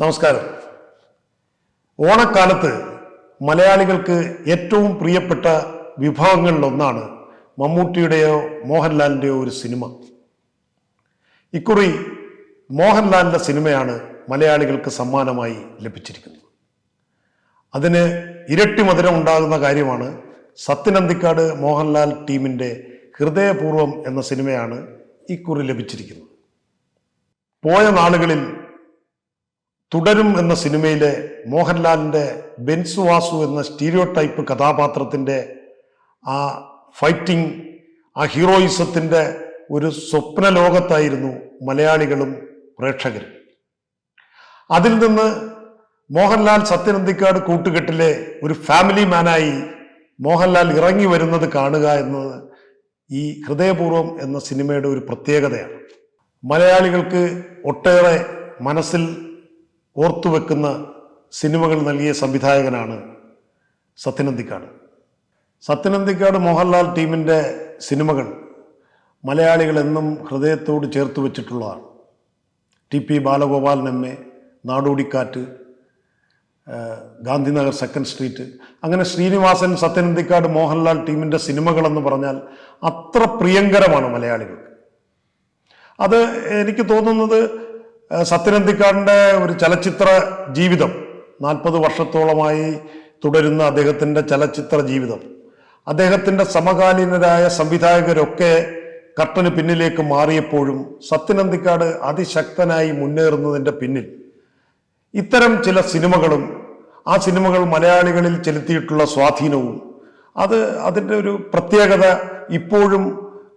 നമസ്കാരം. ഓണക്കാലത്ത് മലയാളികൾക്ക് ഏറ്റവും പ്രിയപ്പെട്ട വിഭവങ്ങളിലൊന്നാണ് മമ്മൂട്ടിയുടെയോ മോഹൻലാലിന്റെയോ ഒരു സിനിമ. ഇക്കുറി മോഹൻലാലിന്റെ സിനിമയാണ് മലയാളികൾക്ക് സമ്മാനമായി ലഭിച്ചിരിക്കുന്നത്. അതിന് ഇരട്ടി മധുരം ഉണ്ടാകുന്ന കാര്യമാണ് സത്യനന്ദിക്കാട് മോഹൻലാൽ ടീമിന്റെ ഹൃദയപൂർവം എന്ന സിനിമയാണ് ഇക്കുറി ലഭിച്ചിരിക്കുന്നത്. പോയ നാളുകളിൽ തുടരും എന്ന സിനിമയിലെ മോഹൻലാലിന്റെ ബെൻസു വാസു എന്ന സ്റ്റീരിയോ ടൈപ്പ് കഥാപാത്രത്തിന്റെ ആ ഫൈറ്റിംഗ് ആ ഹീറോയിസത്തിന്റെ ഒരു സ്വപ്ന ലോകത്തായിരുന്നു മലയാളികളും പ്രേക്ഷകരും. അതിൽ നിന്ന് മോഹൻലാൽ സത്യനന്ദിക്കാട് കൂട്ടുകെട്ടിലെ ഒരു ഫാമിലി മാനായി മോഹൻലാൽ ഇറങ്ങി വരുന്നത് കാണുക എന്നത് ഈ ഹൃദയപൂർവം എന്ന സിനിമയുടെ ഒരു പ്രത്യേകതയാണ്. മലയാളികൾക്ക് ഒട്ടേറെ മനസ്സിൽ ഓർത്തുവെക്കുന്ന സിനിമകൾ നൽകിയ സംവിധായകനാണ് സത്യനന്ദിക്കാട്. സത്യനന്ദിക്കാട് മോഹൻലാൽ ടീമിന്റെ സിനിമകൾ മലയാളികൾ എന്നും ഹൃദയത്തോട് ചേർത്ത് വെച്ചിട്ടുള്ളതാണ്. T P Balagopalan M A Nadodikkattu Gandhinagar second street അങ്ങനെ ശ്രീനിവാസൻ സത്യനന്ദിക്കാട് മോഹൻലാൽ ടീമിന്റെ സിനിമകളെന്ന് പറഞ്ഞാൽ അത്ര പ്രിയങ്കരമാണ് മലയാളികൾക്ക്. അത് എനിക്ക് തോന്നുന്നത് സത്യനന്ദിക്കാടിന്റെ ഒരു ചലച്ചിത്ര ജീവിതം നാൽപ്പത് വർഷത്തോളമായി തുടരുന്ന അദ്ദേഹത്തിന്റെ ചലച്ചിത്ര ജീവിതം. അദ്ദേഹത്തിന്റെ സമകാലീനരായ സംവിധായകരൊക്കെ കർട്ടന് പിന്നിലേക്ക് മാറിയപ്പോഴും സത്യനന്ദിക്കാട് അതിശക്തനായി മുന്നേറുന്നതിന്റെ പിന്നിൽ. ഇത്തരം ചില സിനിമകളും ആ സിനിമകൾ മലയാളികളിൽ ചെലുത്തിയിട്ടുള്ള സ്വാധീനവും അത് അതിന്റെ ഒരു പ്രത്യേകത ഇപ്പോഴും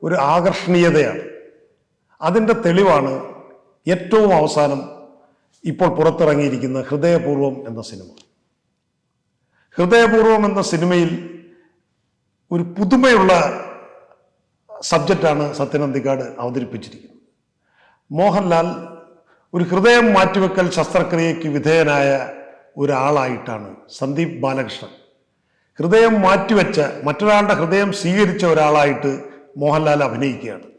ഒരു ആകർഷണീയതയാണ്. അതിന്റെ തെളിവാണ് ഏറ്റവും അവസാനം ഇപ്പോൾ പുറത്തിറങ്ങിയിരിക്കുന്ന ഹൃദയപൂർവം എന്ന സിനിമ. ഹൃദയപൂർവം എന്ന സിനിമയിൽ ഒരു പുതുമയുള്ള സബ്ജക്റ്റാണ് സത്യനന്ദിക്കാട് അവതരിപ്പിച്ചിരിക്കുന്നത്. മോഹൻലാൽ ഒരു ഹൃദയം മാറ്റിവെക്കൽ ശസ്ത്രക്രിയയ്ക്ക് വിധേയനായ ഒരാളായിട്ടാണ് സന്ദീപ് ബാലകൃഷ്ണൻ. ഹൃദയം മാറ്റിവെച്ച മറ്റൊരാളുടെ ഹൃദയം സ്വീകരിച്ച ഒരാളായിട്ട് മോഹൻലാൽ അഭിനയിക്കുകയാണ്.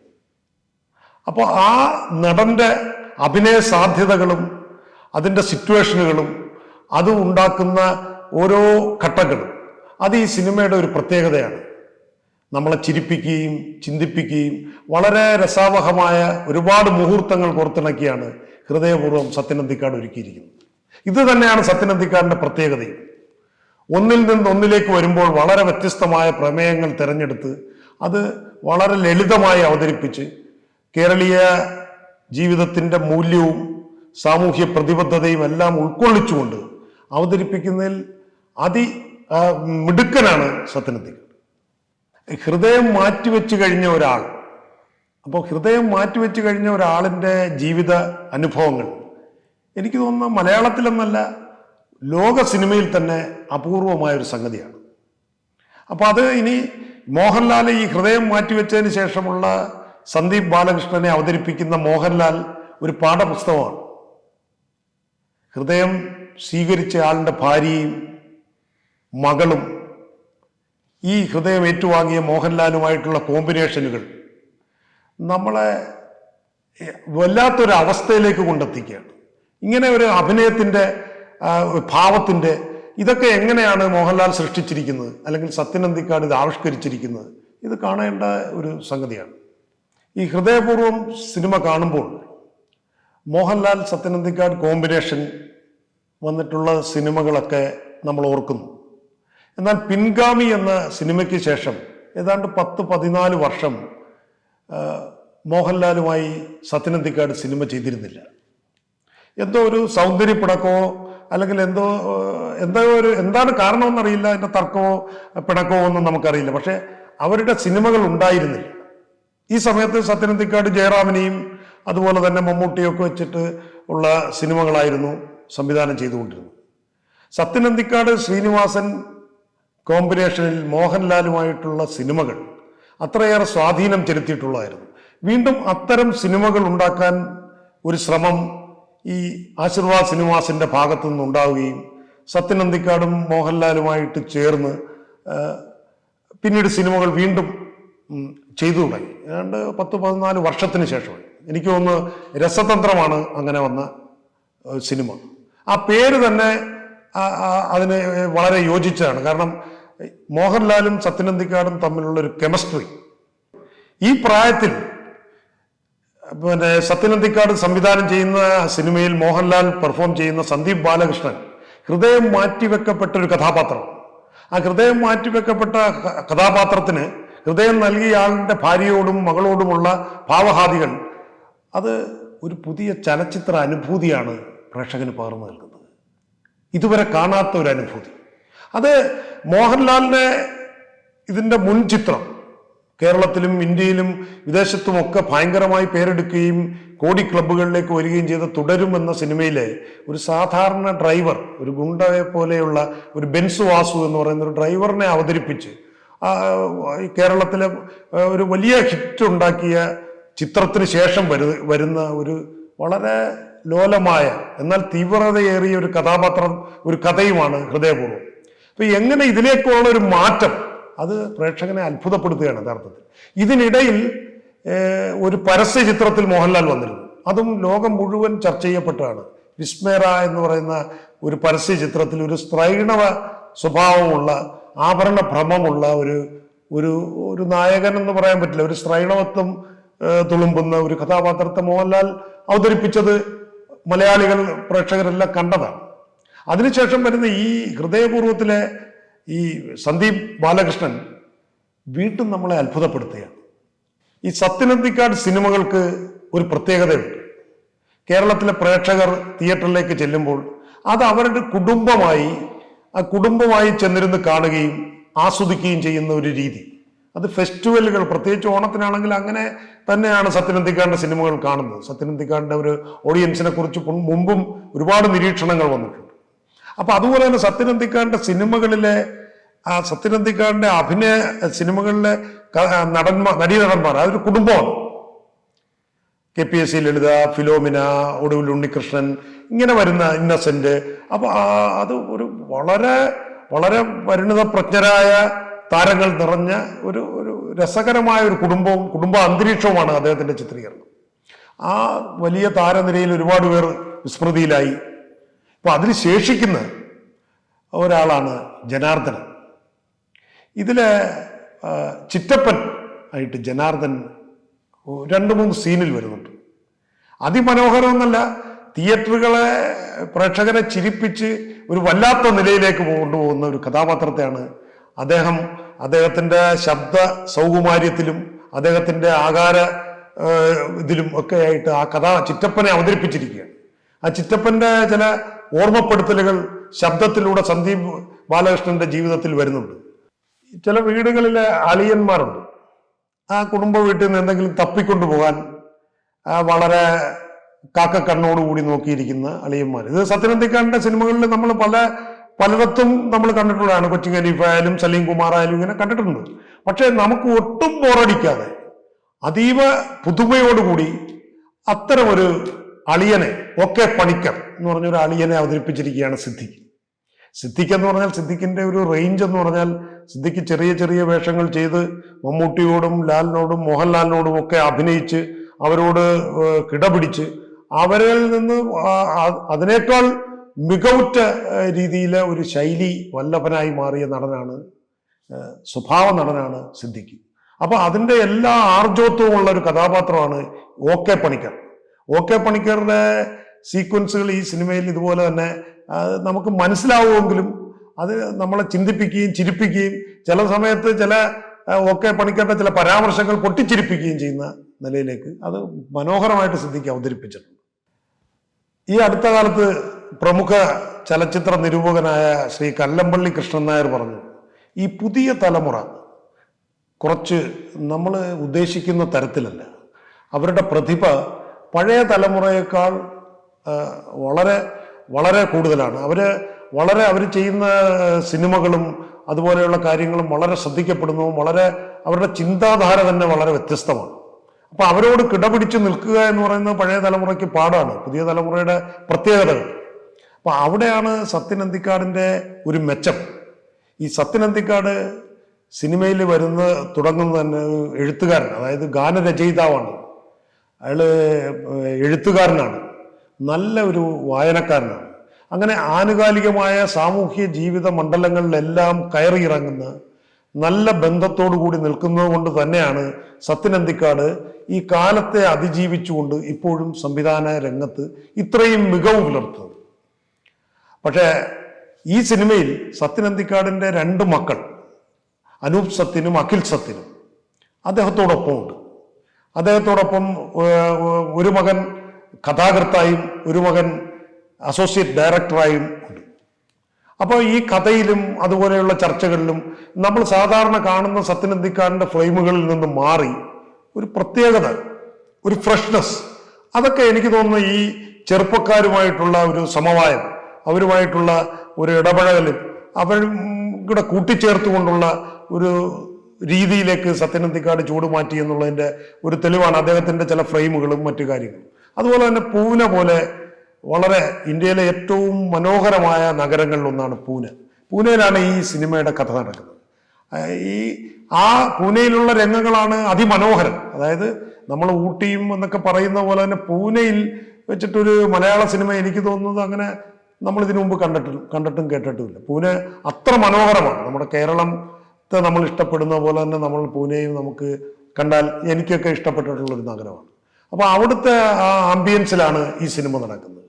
അപ്പോൾ ആ നടന്റെ അഭിനയ സാധ്യതകളും അതിന്റെ സിറ്റുവേഷനുകളും അത് ഉണ്ടാക്കുന്ന ഓരോ ഘട്ടങ്ങളും അത് ഈ സിനിമയുടെ ഒരു പ്രത്യേകതയാണ്. നമ്മളെ ചിരിപ്പിക്കുകയും ചിന്തിപ്പിക്കുകയും വളരെ രസാവഹമായ ഒരുപാട് മുഹൂർത്തങ്ങൾ കോർത്തിണക്കിയാണ് ഹൃദയപൂർവം സത്യനന്ദിക്കാട് ഒരുക്കിയിരിക്കുന്നത്. ഇത് തന്നെയാണ് സത്യനന്ദിക്കാടിന്റെ പ്രത്യേകതയും. ഒന്നിൽ നിന്ന് ഒന്നിലേക്ക് വരുമ്പോൾ വളരെ വ്യത്യസ്തമായ പ്രമേയങ്ങൾ തിരഞ്ഞെടുത്ത് അത് വളരെ ലളിതമായി അവതരിപ്പിച്ച് കേരളീയ ജീവിതത്തിന്റെ മൂല്യവും സാമൂഹ്യ പ്രതിബദ്ധതയും എല്ലാം ഉൾക്കൊള്ളിച്ചുകൊണ്ട് അവതരിപ്പിക്കുന്നതിൽ അതി മിടുക്കനാണ് സത്യനന്ദിക്കാട് ഹൃദയം മാറ്റിവെച്ച് കഴിഞ്ഞ ഒരാൾ. അപ്പോൾ ഹൃദയം മാറ്റിവെച്ച് കഴിഞ്ഞ ഒരാളിന്റെ ജീവിത അനുഭവങ്ങൾ. എനിക്ക് തോന്നുന്ന മലയാളത്തിലെന്നല്ല ലോക സിനിമയിൽ തന്നെ അപൂർവമായ ഒരു സംഗതിയാണ്. അപ്പോൾ അത് ഇനി മോഹൻലാൽ ഈ ഹൃദയം മാറ്റിവെച്ചതിന് ശേഷമുള്ള സന്ദീപ് ബാലകൃഷ്ണനെ അവതരിപ്പിക്കുന്ന മോഹൻലാൽ ഒരു പാഠപുസ്തകമാണ്. ഹൃദയം സ്വീകരിച്ച ആളിന്റെ ഭാര്യയും മകളും ഈ ഹൃദയം ഏറ്റുവാങ്ങിയ മോഹൻലാലുമായിട്ടുള്ള കോമ്പിനേഷനുകൾ നമ്മളെ വല്ലാത്തൊരു അവസ്ഥയിലേക്ക് കൊണ്ടെത്തിക്കുകയാണ്. ഇങ്ങനെ ഒരു അഭിനയത്തിന്റെ ഭാവത്തിന്റെ ഇതൊക്കെ എങ്ങനെയാണ് മോഹൻലാൽ സൃഷ്ടിച്ചിരിക്കുന്നത്? അല്ലെങ്കിൽ സത്യനന്ദിക്കാട് ഇത് ആവിഷ്കരിച്ചിരിക്കുന്നത്? ഇത് കാണേണ്ട ഒരു സംഗതിയാണ്. ഈ ഹൃദയപൂർവം സിനിമ കാണുമ്പോൾ മോഹൻലാൽ സത്യനന്ദിക്കാട് കോമ്പിനേഷൻ വന്നിട്ടുള്ള സിനിമകളൊക്കെ നമ്മൾ ഓർക്കുന്നു. എന്നാൽ പിൻഗാമി എന്ന സിനിമയ്ക്ക് ശേഷം ഏതാണ്ട് പത്ത് പതിനാല് വർഷം മോഹൻലാലുമായി സത്യനന്ദിക്കാട് സിനിമ ചെയ്തിരുന്നില്ല. എന്തോ ഒരു സൗന്ദര്യപ്പിടക്കോ അല്ലെങ്കിൽ എന്തോ എന്തോ ഒരു എന്താണ് കാരണമെന്നറിയില്ല അതിന്റെ തർക്കമോ പിണക്കമോ ഒന്നും നമുക്കറിയില്ല. പക്ഷേ അവരുടെ സിനിമകൾ ഉണ്ടായിരുന്നില്ല. ഈ സമയത്ത് സത്യനന്ദിക്കാട് ജയറാമിനെയും അതുപോലെ തന്നെ മമ്മൂട്ടിയൊക്കെ വെച്ചിട്ട് ഉള്ള സിനിമകളായിരുന്നു സംവിധാനം ചെയ്തുകൊണ്ടിരുന്നത്. സത്യനന്ദിക്കാട് ശ്രീനിവാസൻ കോമ്പിനേഷനിൽ മോഹൻലാലുമായിട്ടുള്ള സിനിമകൾ അത്രയേറെ സ്വാധീനം ചെലുത്തിയിട്ടുള്ളതായിരുന്നു. വീണ്ടും അത്തരം സിനിമകൾ ഉണ്ടാക്കാൻ ഒരു ശ്രമം ഈ ആശീർവാദ് സിനിമാസിന്റെ ഭാഗത്തു നിന്നുണ്ടാവുകയും സത്യനന്ദിക്കാടും മോഹൻലാലുമായിട്ട് ചേർന്ന് പിന്നീട് സിനിമകൾ വീണ്ടും ചെയ്തു തുടങ്ങി ഏതാണ്ട് പത്ത് പതിനാല് വർഷത്തിന് ശേഷമായി എനിക്ക് തോന്നുന്നു രസതന്ത്രമാണ് അങ്ങനെ വന്ന സിനിമ. ആ പേര് തന്നെ അതിന് വളരെ യോജിച്ചതാണ്. കാരണം മോഹൻലാലും സത്യനന്ദിക്കാടും തമ്മിലുള്ള ഒരു കെമിസ്ട്രി. ഈ പ്രായത്തിൽ പിന്നെ സത്യനന്ദിക്കാട് സംവിധാനം ചെയ്യുന്ന സിനിമയിൽ മോഹൻലാൽ പെർഫോം ചെയ്യുന്ന സന്ദീപ് ബാലകൃഷ്ണൻ ഹൃദയം മാറ്റിവെക്കപ്പെട്ട ഒരു കഥാപാത്രം. ആ ഹൃദയം മാറ്റിവെക്കപ്പെട്ട കഥാപാത്രത്തിന് ഹൃദയം നൽകിയ ആളിന്റെ ഭാര്യയോടും മകളോടുമുള്ള ഭാവഹാദികൾ. അത് ഒരു പുതിയ ചലച്ചിത്ര അനുഭൂതിയാണ് പ്രേക്ഷകന് പകർന്നു നൽകുന്നത്. ഇതുവരെ കാണാത്ത ഒരു അനുഭൂതി. അത് മോഹൻലാലിന്റെ ഇതിന്റെ മുൻ ചിത്രം കേരളത്തിലും ഇന്ത്യയിലും വിദേശത്തുമൊക്കെ ഭയങ്കരമായി പേരെടുക്കുകയും കോടി ക്ലബ്ബുകളിലേക്ക് വരികയും ചെയ്ത തുടരും എന്ന സിനിമയിലെ ഒരു സാധാരണ ഡ്രൈവർ ഒരു ഗുണ്ടയെ പോലെയുള്ള ഒരു ബെൻസ് വാസു എന്ന് പറയുന്ന ഒരു ഡ്രൈവറിനെ അവതരിപ്പിച്ച് കേരളത്തിലെ ഒരു വലിയ ഹിറ്റ് ഉണ്ടാക്കിയ ചിത്രത്തിന് ശേഷം വരു വരുന്ന ഒരു വളരെ ലോലമായ എന്നാൽ തീവ്രതയേറിയ ഒരു കഥാപാത്രം ഒരു കഥയുമാണ് ഹൃദയപൂർവം. അപ്പൊ എങ്ങനെ ഇതിലേക്കുള്ള ഒരു മാറ്റം? അത് പ്രേക്ഷകനെ അത്ഭുതപ്പെടുത്തുകയാണ് യഥാർത്ഥത്തിൽ. ഇതിനിടയിൽ ഒരു പരസ്യ ചിത്രത്തിൽ മോഹൻലാൽ വന്നിരുന്നു. അതും ലോകം മുഴുവൻ ചർച്ച ചെയ്യപ്പെട്ടതാണ് വിസ്മേറ എന്ന് പറയുന്ന ഒരു പരസ്യ ചിത്രത്തിൽ ഒരു സ്ത്രൈണവ സ്വഭാവമുള്ള ആഭരണ ഭ്രമമുള്ള ഒരു ഒരു ഒരു നായകൻ എന്ന് പറയാൻ പറ്റില്ല. ഒരു സ്ത്രൈണവത്വം തുളുമ്പുന്ന ഒരു കഥാപാത്രത്തെ മോഹൻലാൽ അവതരിപ്പിച്ചത് മലയാളികൾ പ്രേക്ഷകരെല്ലാം കണ്ടതാണ്. അതിനുശേഷം വരുന്ന ഈ ഹൃദയപൂർവത്തിലെ ഈ സന്ദീപ് ബാലകൃഷ്ണൻ വീണ്ടും നമ്മളെ അത്ഭുതപ്പെടുത്തുകയാണ്. ഈ സത്യനന്ദിക്കാട് സിനിമകൾക്ക് ഒരു പ്രത്യേകതയുണ്ട്. കേരളത്തിലെ പ്രേക്ഷകർ തിയേറ്ററിലേക്ക് ചെല്ലുമ്പോൾ അത് അവരുടെ കുടുംബമായി ആ കുടുംബമായി ചെന്നിരുന്ന് കാണുകയും ആസ്വദിക്കുകയും ചെയ്യുന്ന ഒരു രീതി. അത് ഫെസ്റ്റിവലുകൾ പ്രത്യേകിച്ച് ഓണത്തിനാണെങ്കിൽ അങ്ങനെ തന്നെയാണ് സത്യനന്ദിക്കാടിന്റെ സിനിമകൾ കാണുന്നത്. സത്യനന്ദിക്കാടിന്റെ ഒരു ഓഡിയൻസിനെ കുറിച്ച് മുമ്പും ഒരുപാട് നിരീക്ഷണങ്ങൾ വന്നിട്ടുണ്ട്. അപ്പൊ അതുപോലെ തന്നെ സത്യനന്ദിക്കാടിന്റെ സിനിമകളിലെ ആ സത്യനന്ദിക്കാടിന്റെ അഭിനയ സിനിമകളിലെ നടന്മാർ നടീനടന്മാർ അതൊരു കുടുംബമാണ്. K P S C Lalitha Philomina Oduvil Unnikrishnan ഇങ്ങനെ വരുന്ന ഇന്നസെന്റ്. അപ്പൊ അത് ഒരു വളരെ വളരെ പരിണിത പ്രജ്ഞരായ താരങ്ങൾ നിറഞ്ഞ ഒരു ഒരു രസകരമായ ഒരു കുടുംബവും കുടുംബ അന്തരീക്ഷവുമാണ് അദ്ദേഹത്തിന്റെ ചിത്രീകരണം. ആ വലിയ താരനിരയിൽ ഒരുപാട് പേർ വിസ്മൃതിയിലായി. അപ്പൊ അതിന് ശേഷിക്കുന്ന ഒരാളാണ് ജനാർദ്ദനൻ. ഇതിലെ ചിറ്റപ്പൻ ആയിട്ട് ജനാർദ്ദൻ രണ്ട് മൂന്ന് സീനിൽ വരുന്നുണ്ട്. അതിമനോഹരമെന്നല്ല തിയേറ്ററുകളെ പ്രേക്ഷകരെ ചിരിപ്പിച്ച് ഒരു വല്ലാത്ത നിലയിലേക്ക് കൊണ്ടുപോകുന്ന ഒരു കഥാപാത്രത്തെയാണ് അദ്ദേഹം. അദ്ദേഹത്തിന്റെ ശബ്ദ സൗകുമാര്യത്തിലും അദ്ദേഹത്തിന്റെ ആകാര ഇതിലും ഒക്കെ ആയിട്ട് ആ കഥ ചിറ്റപ്പനെ അവതരിപ്പിച്ചിരിക്കുകയാണ്. ആ ചിറ്റപ്പന്റെ ചില ഓർമ്മപ്പെടുത്തലുകൾ ശബ്ദത്തിലൂടെ സന്ദീപ് ബാലകൃഷ്ണന്റെ ജീവിതത്തിൽ വരുന്നുണ്ട്. ചില വീടുകളിലെ അളിയന്മാരുണ്ട്. ആ കുടുംബ വീട്ടിൽ നിന്ന് എന്തെങ്കിലും തപ്പിക്കൊണ്ടു പോകാൻ വളരെ കാക്ക കണ്ണോടുകൂടി നോക്കിയിരിക്കുന്ന അളിയന്മാർ ഇത് സത്യനന്ദിക്കാരന്റെ സിനിമകളിൽ നമ്മൾ പല പലയിടത്തും നമ്മൾ കണ്ടിട്ടുള്ളതാണ്. കൊച്ചിൻ ഖലീഫ ആയാലും സലീം കുമാർ ആയാലും ഇങ്ങനെ കണ്ടിട്ടുണ്ട്. പക്ഷെ നമുക്ക് ഒട്ടും ബോറടിക്കാതെ അതീവ പുതുമയോടുകൂടി അത്തരമൊരു അളിയനെ ഒക്കെ പണിക്കർ എന്ന് പറഞ്ഞൊരു അളിയനെ അവതരിപ്പിച്ചിരിക്കുകയാണ് സിദ്ദിഖ് സിദ്ദിഖ് എന്ന് പറഞ്ഞാൽ സിദ്ദിഖിന്റെ ഒരു റേഞ്ച് എന്ന് പറഞ്ഞാൽ സിദ്ദിഖ് ചെറിയ ചെറിയ വേഷങ്ങൾ ചെയ്ത് മമ്മൂട്ടിയോടും ലാലിനോടും മോഹൻലാലിനോടും ഒക്കെ അഭിനയിച്ച് അവരോട് കിടപിടിച്ച് അവരിൽ നിന്ന് അതിനേക്കാൾ മികവുറ്റ രീതിയിലെ ഒരു ശൈലി വല്ലഭനായി മാറിയ നടനാണ് സ്വഭാവ നടനാണ് സിദ്ദിഖ് അപ്പൊ അതിന്റെ എല്ലാ ആർജവത്വവും ഉള്ള ഒരു കഥാപാത്രമാണ് O K Panicker. O K പണിക്കറുടെ സീക്വൻസുകൾ ഈ സിനിമയിൽ ഇതുപോലെ തന്നെ നമുക്ക് മനസ്സിലാവുമെങ്കിലും അത് നമ്മളെ ചിന്തിപ്പിക്കുകയും ചിരിപ്പിക്കുകയും ചില സമയത്ത് ചില ഒക്കെ പണിക്കേണ്ട ചില പരാമർശങ്ങൾ പൊട്ടിച്ചിരിപ്പിക്കുകയും ചെയ്യുന്ന നിലയിലേക്ക് അത് മനോഹരമായിട്ട് സിദ്ധിക്ക് അവതരിപ്പിച്ചിട്ടുണ്ട്. ഈ അടുത്ത കാലത്ത് പ്രമുഖ ചലച്ചിത്ര നിരൂപകനായ ശ്രീ കല്ലമ്പള്ളി കൃഷ്ണൻ നായർ പറഞ്ഞു ഈ പുതിയ തലമുറ കുറച്ച് നമ്മൾ ഉദ്ദേശിക്കുന്ന തരത്തിലല്ല. അവരുടെ പ്രതിഭ പഴയ തലമുറയേക്കാൾ വളരെ വളരെ കൂടുതലാണ്. അവർ വളരെ അവർ ചെയ്യുന്ന സിനിമകളും അതുപോലെയുള്ള കാര്യങ്ങളും വളരെ ശ്രദ്ധിക്കപ്പെടുന്നു. വളരെ അവരുടെ ചിന്താധാര തന്നെ വളരെ വ്യത്യസ്തമാണ്. അപ്പൊ അവരോട് കിടപിടിച്ച് നിൽക്കുക എന്ന് പറയുന്നത് പഴയ തലമുറയ്ക്ക് പാടാണ് പുതിയ തലമുറയുടെ പ്രത്യേകതകൾ. അപ്പൊ അവിടെയാണ് സത്യൻ അന്തിക്കാടിന്റെ ഒരു മെച്ചം. ഈ സത്യൻ അന്തിക്കാട് സിനിമയിൽ വരുന്ന തുടങ്ങുന്ന തന്നെ എഴുത്തുകാരൻ അതായത് ഗാനരചയിതാവാണ്. അയാൾ എഴുത്തുകാരനാണ്. നല്ല ഒരു വായനക്കാരനാണ്. അങ്ങനെ ആനുകാലികമായ സാമൂഹ്യ ജീവിത മണ്ഡലങ്ങളിലെല്ലാം കയറിയിറങ്ങുന്ന നല്ല ബന്ധത്തോടു കൂടി നിൽക്കുന്നത് കൊണ്ട് തന്നെയാണ് സത്യനന്ദിക്കാട് ഈ കാലത്തെ അതിജീവിച്ചുകൊണ്ട് ഇപ്പോഴും സംവിധാന രംഗത്ത് ഇത്രയും മികവ് പുലർത്തുന്നത്. പക്ഷേ ഈ സിനിമയിൽ സത്യനന്ദിക്കാടിന്റെ രണ്ട് മക്കൾ അനൂപ് സത്യനും അഖിൽ സത്യനും അദ്ദേഹത്തോടൊപ്പം ഉണ്ട് അദ്ദേഹത്തോടൊപ്പം ഒരു മകൻ കഥാകൃത്തായും ഒരു മകൻ അസോസിയേറ്റ് ഡയറക്ടറായും ഉണ്ട്. അപ്പോൾ ഈ കഥയിലും അതുപോലെയുള്ള ചർച്ചകളിലും നമ്മൾ സാധാരണ കാണുന്ന സത്യനന്ദിക്കാരന്റെ ഫ്രെയിമുകളിൽ നിന്ന് മാറി ഒരു പ്രത്യേകത ഒരു ഫ്രഷ്നെസ് അതൊക്കെ എനിക്ക് തോന്നുന്നു ഈ ചെറുപ്പക്കാരുമായിട്ടുള്ള ഒരു സമവായം അവരുമായിട്ടുള്ള ഒരു ഇടപഴകലും അവർ കൂടെ കൂട്ടിച്ചേർത്തുകൊണ്ടുള്ള ഒരു രീതിയിലേക്ക് സത്യനന്ദിക്കാട് ചൂടുമാറ്റി എന്നുള്ളതിന്റെ ഒരു തെളിവാണ് അദ്ദേഹത്തിന്റെ ചില ഫ്രെയിമുകളും മറ്റു കാര്യങ്ങളും. അതുപോലെ തന്നെ പൂനെ പോലെ വളരെ ഇന്ത്യയിലെ ഏറ്റവും മനോഹരമായ നഗരങ്ങളിൽ ഒന്നാണ് പൂനെ. പൂനെയിലാണ് ഈ സിനിമയുടെ കഥ നടക്കുന്നത്. ഈ ആ പൂനെയിലുള്ള രംഗങ്ങളാണ് അതിമനോഹരം. അതായത് നമ്മൾ ഊട്ടിയും എന്നൊക്കെ പറയുന്ന പോലെ തന്നെ പൂനെയിൽ വെച്ചിട്ടൊരു മലയാള സിനിമ എനിക്ക് തോന്നുന്നത് അങ്ങനെ നമ്മൾ ഇതിനു മുമ്പ് കണ്ടിട്ടും കണ്ടിട്ടും കേട്ടിട്ടുമില്ല. പൂനെ അത്ര മനോഹരമാണ്. നമ്മുടെ കേരളത്തെ നമ്മൾ ഇഷ്ടപ്പെടുന്ന പോലെ തന്നെ നമ്മൾ പൂനെയും നമുക്ക് കണ്ടാൽ എനിക്കൊക്കെ ഇഷ്ടപ്പെട്ടിട്ടുള്ള ഒരു നഗരമാണ്. അപ്പോൾ അവിടുത്തെ ആ ആംബിയൻസിലാണ് ഈ സിനിമ നടക്കുന്നത്.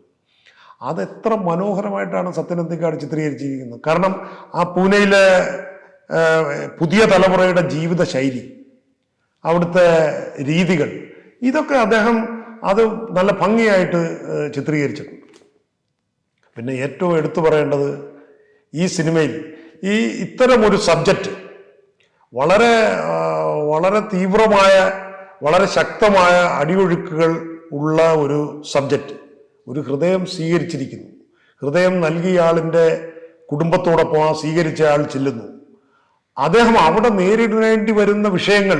അത് എത്ര മനോഹരമായിട്ടാണ് സത്യനന്ദിക്കാട് ചിത്രീകരിച്ചിരിക്കുന്നത്. കാരണം ആ പൂനെയിലെ പുതിയ തലമുറയുടെ ജീവിത ശൈലി അവിടുത്തെ രീതികൾ ഇതൊക്കെ അദ്ദേഹം അത് നല്ല ഭംഗിയായിട്ട് ചിത്രീകരിച്ചിട്ടുണ്ട്. പിന്നെ ഏറ്റവും എടുത്തു പറയേണ്ടത് ഈ സിനിമയിൽ ഈ ഇത്തരം ഒരു സബ്ജക്റ്റ് വളരെ വളരെ തീവ്രമായ വളരെ ശക്തമായ അടിയൊഴുക്കുകൾ ഉള്ള ഒരു സബ്ജക്റ്റ്. ഒരു ഹൃദയം സ്വീകരിച്ചിരിക്കുന്നു. ഹൃദയം നൽകിയ ആളിന്റെ കുടുംബത്തോടൊപ്പം ആ സ്വീകരിച്ച ആൾ ചെല്ലുന്നു. അദ്ദേഹം അവിടെ നേരിടേണ്ടി വരുന്ന വിഷയങ്ങൾ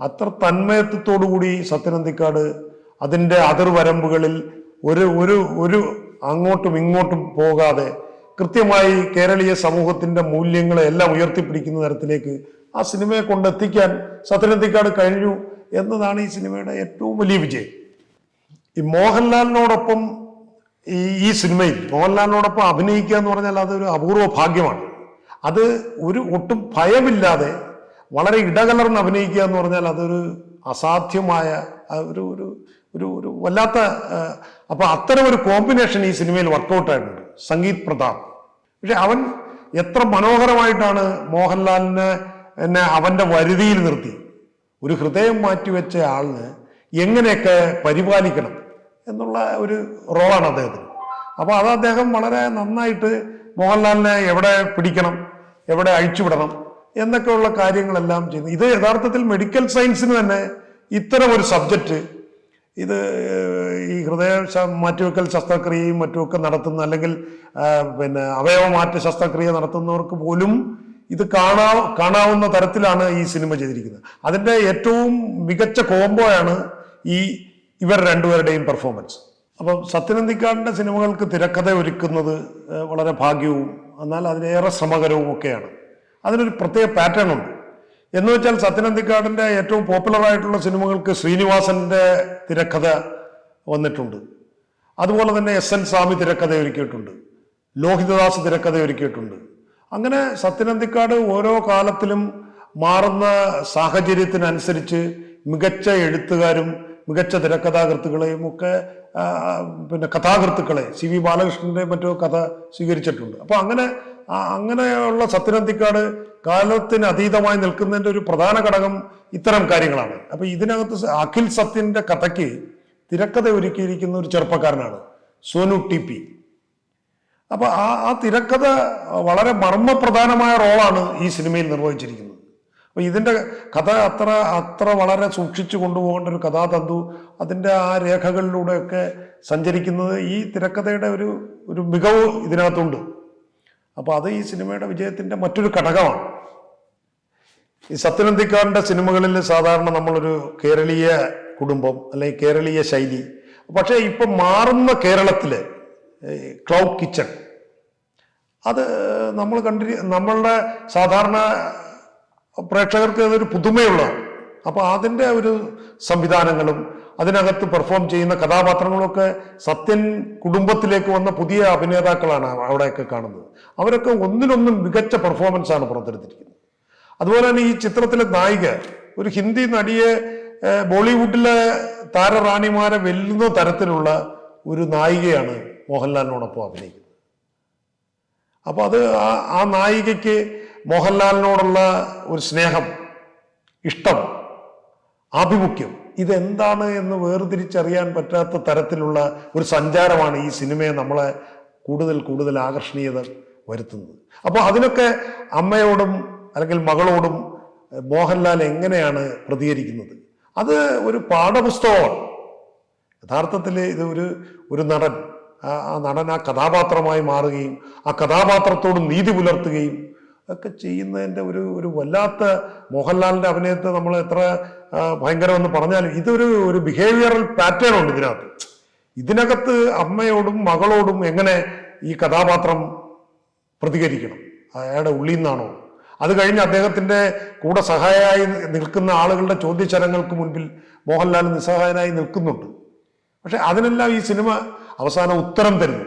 അത്ര തന്മയത്വത്തോടുകൂടി സത്യനന്ദിക്കാട് അതിന്റെ അതിർവരമ്പുകളിൽ ഒരു ഒരു ഒരു അങ്ങോട്ടും ഇങ്ങോട്ടും പോകാതെ കൃത്യമായി കേരളീയ സമൂഹത്തിന്റെ മൂല്യങ്ങളെ എല്ലാം ഉയർത്തിപ്പിടിക്കുന്ന തരത്തിലേക്ക് ആ സിനിമയെ കൊണ്ടെത്തിക്കാൻ സത്യനന്ദിക്കാട് കഴിഞ്ഞു. എന്നതാണ് ഈ സിനിമയുടെ ഏറ്റവും വലിയ വിജയം. ഈ മോഹൻലാലിനോടൊപ്പം ഈ ഈ സിനിമയിൽ മോഹൻലാലിനോടൊപ്പം അഭിനയിക്കുക എന്ന് പറഞ്ഞാൽ അതൊരു അപൂർവ ഭാഗ്യമാണ്. അത് ഒരു ഒട്ടും ഭയമില്ലാതെ വളരെ ഇടകലർന്ന് അഭിനയിക്കുക എന്ന് പറഞ്ഞാൽ അതൊരു അസാധ്യമായ ഒരു ഒരു ഒരു ഒരു വല്ലാത്ത അപ്പോൾ അപ്പൊ അത്തരം ഒരു കോമ്പിനേഷൻ ഈ സിനിമയിൽ വർക്കൗട്ടായിട്ടുണ്ട്. സംഗീത് പ്രതാപ്. പക്ഷെ അവൻ എത്ര മനോഹരമായിട്ടാണ് മോഹൻലാലിനെ എന്നെ അവന്റെ വരുതിയിൽ നിർത്തി. ഒരു ഹൃദയം മാറ്റിവെച്ച ആളിന് എങ്ങനെയൊക്കെ പരിപാലിക്കണം എന്നുള്ള ഒരു റോളാണ് അദ്ദേഹത്തിന്. അപ്പോൾ അത് അദ്ദേഹം വളരെ നന്നായിട്ട് മോഹൻലാലിനെ എവിടെ പിടിക്കണം എവിടെ അഴിച്ചുവിടണം എന്നൊക്കെയുള്ള കാര്യങ്ങളെല്ലാം ചെയ്യുന്നു. ഇത് യഥാർത്ഥത്തിൽ മെഡിക്കൽ സയൻസിന് തന്നെ ഇത്തരം ഒരു സബ്ജക്റ്റ് ഇത് ഈ ഹൃദയ മാറ്റിവെക്കൽ ശസ്ത്രക്രിയയും മറ്റുമൊക്കെ നടത്തുന്ന അല്ലെങ്കിൽ പിന്നെ അവയവ മാറ്റ ശസ്ത്രക്രിയ നടത്തുന്നവർക്ക് പോലും ഇത് കാണാ കാണാവുന്ന തരത്തിലാണ് ഈ സിനിമ ചെയ്തിരിക്കുന്നത്. അതിന്റെ ഏറ്റവും മികച്ച കോംബോയാണ് ഈ ഇവർ രണ്ടുപേരുടെയും പെർഫോമൻസ് അപ്പം സത്യനന്ദിക്കാടിന്റെ സിനിമകൾക്ക് തിരക്കഥ ഒരുക്കുന്നത് വളരെ ഭാഗ്യവും എന്നാൽ അതിലേറെ ശ്രമകരവും ഒക്കെയാണ്. അതിനൊരു പ്രത്യേക പാറ്റേൺ ഉണ്ട്. എന്ന് വെച്ചാൽ സത്യനന്ദിക്കാടിന്റെ ഏറ്റവും പോപ്പുലർ ആയിട്ടുള്ള സിനിമകൾക്ക് ശ്രീനിവാസന്റെ തിരക്കഥ വന്നിട്ടുണ്ട്. അതുപോലെ തന്നെ എസ് എൻ സ്വാമി തിരക്കഥ ഒരുക്കിയിട്ടുണ്ട്. ലോഹിതദാസ് തിരക്കഥ ഒരുക്കിയിട്ടുണ്ട്. അങ്ങനെ സത്യനന്ദിക്കാട് ഓരോ കാലത്തിലും മാറുന്ന സാഹചര്യത്തിനനുസരിച്ച് മികച്ച എഴുത്തുകാരും മികച്ച തിരക്കഥാകൃത്തുക്കളെയും ഒക്കെ പിന്നെ കഥാകൃത്തുക്കളെ സി വി ബാലകൃഷ്ണന്റെ മറ്റോ കഥ സ്വീകരിച്ചിട്ടുണ്ട്. അപ്പൊ അങ്ങനെ അങ്ങനെയുള്ള സത്യനന്ദിക്കാട് കാലത്തിന് അതീതമായി നിൽക്കുന്നതിന്റെ ഒരു പ്രധാന ഘടകം ഇത്തരം കാര്യങ്ങളാണ്. അപ്പൊ ഇതിനകത്ത് അഖിൽ സത്യന്റെ കഥയ്ക്ക് തിരക്കഥ ഒരുക്കിയിരിക്കുന്ന ഒരു ചെറുപ്പക്കാരനാണ് സോനു ടി പി. അപ്പൊ ആ ആ തിരക്കഥ വളരെ മർമ്മപ്രധാനമായ റോളാണ് ഈ സിനിമയിൽ നിർവഹിച്ചിരിക്കുന്നത്. അപ്പൊ ഇതിന്റെ കഥ അത്ര അത്ര വളരെ സൂക്ഷിച്ചു കൊണ്ടുപോകേണ്ട ഒരു കഥാതന്തു അതിന്റെ ആ രേഖകളിലൂടെയൊക്കെ സഞ്ചരിക്കുന്നത് ഈ തിരക്കഥയുടെ ഒരു ഒരു മികവ് ഇതിനകത്തുണ്ട്. അപ്പൊ അത് ഈ സിനിമയുടെ വിജയത്തിന്റെ മറ്റൊരു ഘടകമാണ്. ഈ സത്യനന്ദിക്കാടിന്റെ സിനിമകളിൽ സാധാരണ നമ്മളൊരു കേരളീയ കുടുംബം അല്ലെങ്കിൽ കേരളീയ ശൈലി. പക്ഷേ ഇപ്പം മാറുന്ന കേരളത്തിലെ ക്ലൗഡ് കിച്ചൺ. അത് നമ്മൾ കണ്ടി നമ്മളുടെ സാധാരണ പ്രേക്ഷകർക്ക് അതൊരു പുതുമയുള്ളതാണ്. അപ്പോൾ അതിന്റെ ഒരു സംവിധാനങ്ങളും അതിനകത്ത് പെർഫോം ചെയ്യുന്ന കഥാപാത്രങ്ങളൊക്കെ സത്യൻ കുടുംബത്തിലേക്ക് വന്ന പുതിയ അഭിനേതാക്കളാണ് അവിടെയൊക്കെ കാണുന്നത്. അവരൊക്കെ ഒന്നിനൊന്നും മികച്ച പെർഫോമൻസ് ആണ് പുറത്തെടുത്തിരിക്കുന്നത്. അതുപോലെ തന്നെ ഈ ചിത്രത്തിലെ നായിക ഒരു ഹിന്ദി നടിയെ ബോളിവുഡിലെ താരറാണിമാരെ വെല്ലുന്ന തരത്തിലുള്ള ഒരു നായികയാണ് മോഹൻലാലിനോടൊപ്പം അഭിനയിക്കുന്നത്. അപ്പൊ അത് ആ നായികയ്ക്ക് മോഹൻലാലിനോടുള്ള ഒരു സ്നേഹം ഇഷ്ടം ആഭിമുഖ്യം ഇതെന്താണ് എന്ന് വേർതിരിച്ചറിയാൻ പറ്റാത്ത തരത്തിലുള്ള ഒരു സഞ്ചാരമാണ് ഈ സിനിമയെ നമ്മളെ കൂടുതൽ കൂടുതൽ ആകർഷണീയത വരുത്തുന്നത്. അപ്പോൾ അതിനൊക്കെ അമ്മയോടും അല്ലെങ്കിൽ മകളോടും മോഹൻലാൽ എങ്ങനെയാണ് പ്രതികരിക്കുന്നത്? അത് ഒരു പാഠപുസ്തകമാണ്. യഥാർത്ഥത്തിൽ ഇത് ഒരു ഒരു നടൻ. ആ നടൻ ആ കഥാപാത്രമായി മാറുകയും ആ കഥാപാത്രത്തോട് നീതി പുലർത്തുകയും ഒക്കെ ചെയ്യുന്നതിന്റെ ഒരു ഒരു വല്ലാത്ത മോഹൻലാലിന്റെ അഭിനയത്തെ നമ്മൾ എത്ര ഭയങ്കരമെന്ന് പറഞ്ഞാലും ഇതൊരു ഒരു ബിഹേവിയറൽ പാറ്റേൺ ഉണ്ട് ഇതിനകത്ത്. ഇതിനകത്ത് അമ്മയോടും മകളോടും എങ്ങനെ ഈ കഥാപാത്രം പ്രതികരിക്കണം? അയാളുടെ ഉള്ളിൽ നിന്നാണോ? അത് കഴിഞ്ഞ് അദ്ദേഹത്തിന്റെ കൂടെ സഹായമായി നിൽക്കുന്ന ആളുകളുടെ ചോദ്യചരങ്ങൾക്ക് മുൻപിൽ മോഹൻലാൽ നിസ്സഹായനായി നിൽക്കുന്നുണ്ട്. പക്ഷെ അതിനെല്ലാം ഈ സിനിമ അവസാന ഉത്തരം തരുന്നു.